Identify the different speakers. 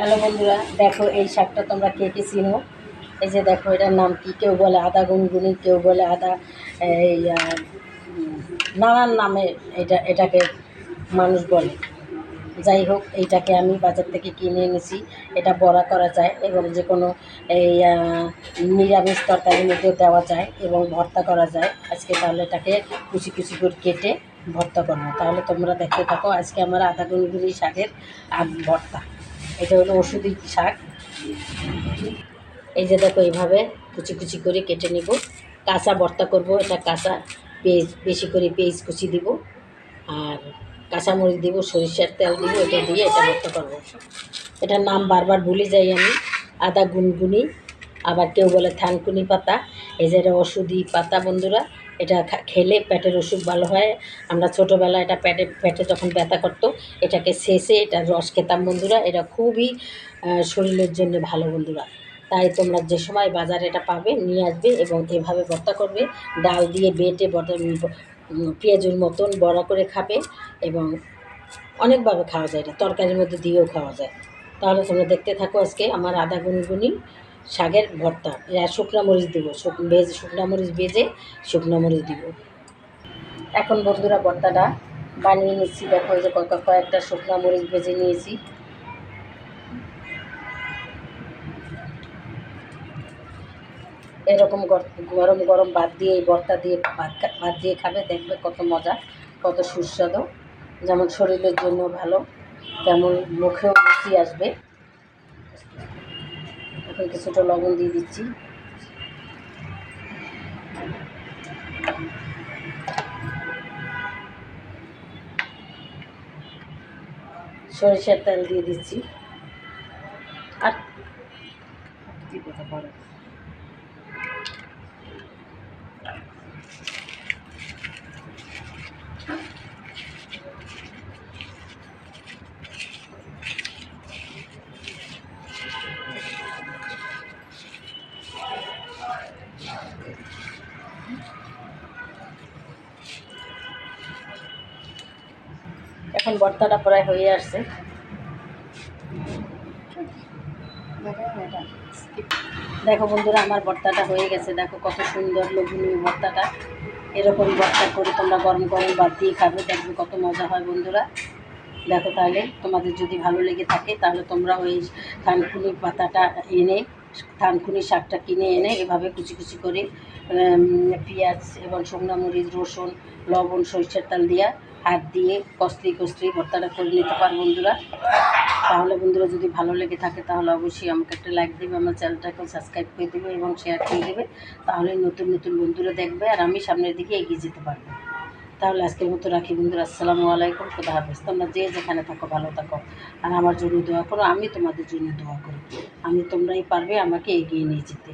Speaker 1: Hello বন্ধুরা, দেখো এই শাকটা তোমরা কে কে চিনো? এই যে দেখো, এটার নাম কি? কেউ বলে আদা গুনগুনি, কেউ বলে আদা, এই নানান নামে এটা, এটাকে মানুষ বলে। যাই হোক, এইটাকে আমি বাজার থেকে কিনে এনেছি। এটা বড়া করা যায় এবং যে কোনো এই নিরামিষ তরকারির মধ্যেও দেওয়া যায় এবং ভর্তা করা যায়। আজকে তাহলে এটাকে কুচি কুচি করে কেটে ভর্তা করব। তাহলে তোমরা দেখতে থাকো আজকে আমার আদা গুনগুনি শাকের ভর্তা। এটা হলো ওষুধি শাক? এই যে দেখো এইভাবে কুচি কুচি করে কেটে নিব। কাঁচা ভর্তা করব, এটা কাঁচা পেঁয়াজ, বেশি করে পেঁয়াজ কুচি দিব। আর কাঁচামরিচ দিব, সরিষার তেল দিব, এটা দিয়ে এটা ভর্তা করব। এটার নাম বারবার ভুলে যাই আমি। আদা গুনগুনি, আবার কেউ বলে থানকুনি পাতা। এই যে এটা ওষুধি পাতা বন্ধুরা এটা খেলে পেটের ওষুধ ভালো হয়। আমরা ছোটোবেলায় এটা পেটে পেটে যখন ব্যথা করতো, এটাকে শেষে এটা রস খেতাম বন্ধুরা। এটা খুবই শরীরের জন্য ভালো বন্ধুরা। তাই তোমরা যে সময় বাজারে এটা পাবে, নিয়ে আসবে এবং এভাবে ভর্তা করবে। ডাল দিয়ে বেটে পেঁয়াজের মতন বড়া করে খাবে এবং অনেকভাবে খাওয়া যায় এটা। তরকারির মধ্যে দিয়েও খাওয়া যায়। তাহলে তোমরা দেখতে থাকো আজকে আমার আদা গুনগুনি। শাকের ভর্তা। এরা শুকনা মরিচ দেবো। ভেজে শুকনা মরিচ ভেজে শুকনা মরিচ দিব। এখন বন্ধুরা ভর্তাটা বানিয়ে নিচ্ছি। দেখো এই যে কয়েক- কয়েকটা শুকনা মরিচ ভেজে নিয়েছি। এরকম গর- গরম গরম ভাত দিয়ে, এই ভর্তা দিয়ে ভাত ভাত দিয়ে খাবে। দেখবে কত মজা, কত সুস্বাদু। যেমন শরীরের জন্য ভালো, তেমন মুখেও রুচি আসবে। এখন কিছুটা লবণ দিয়ে দিচ্ছি। সরিষার তেল দিয়ে দিচ্ছি। আর কি কথা এখন ভর্তাটা প্রায় হয়ে আসছে। দেখো বন্ধুরা, আমার ভর্তাটা হয়ে গেছে। দেখো কত সুন্দর লোভনীয় ভর্তাটা এরকম ভর্তা করে তোমরা গরম গরম ভাত দিয়ে খাবে, দেখবে কত মজা হয় বন্ধুরা। দেখো তাহলে, তোমাদের যদি ভালো লেগে থাকে, তাহলে তোমরা ওই থানকুনি পাতাটা এনে থানকুনি শাকটা কিনে এনে এভাবে কুচি কুচি করে পেঁয়াজ এবং শুকনো মরিচ, রসুন, লবণ, সরিষার তেল দিয়া হাত দিয়ে কষলি কষলি ভর্তাটা করে নিতে পার বন্ধুরা। তাহলে বন্ধুরা যদি ভালো লেগে থাকে তাহলে অবশ্যই আমাকে একটা লাইক দেবে, আমার চ্যানেলটাকে সাবস্ক্রাইব করে দেবে এবং শেয়ার করে দেবে। তাহলে নতুন নতুন বন্ধুরা দেখবে আর আমি সামনের দিকে এগিয়ে যেতে পারব। তাহলে আজকের মতো রাখি বন্ধুরা। আসসালামু আলাইকুম, খোদা হাফেজ। তোমরা যে যেখানে থাকো, ভালো থাকো। আর আমার জন্য দোয়া করো, আমি তোমাদের জন্য দোয়া করি। আমি তোমরাই পারবে আমাকে এগিয়ে নিয়ে যেতে।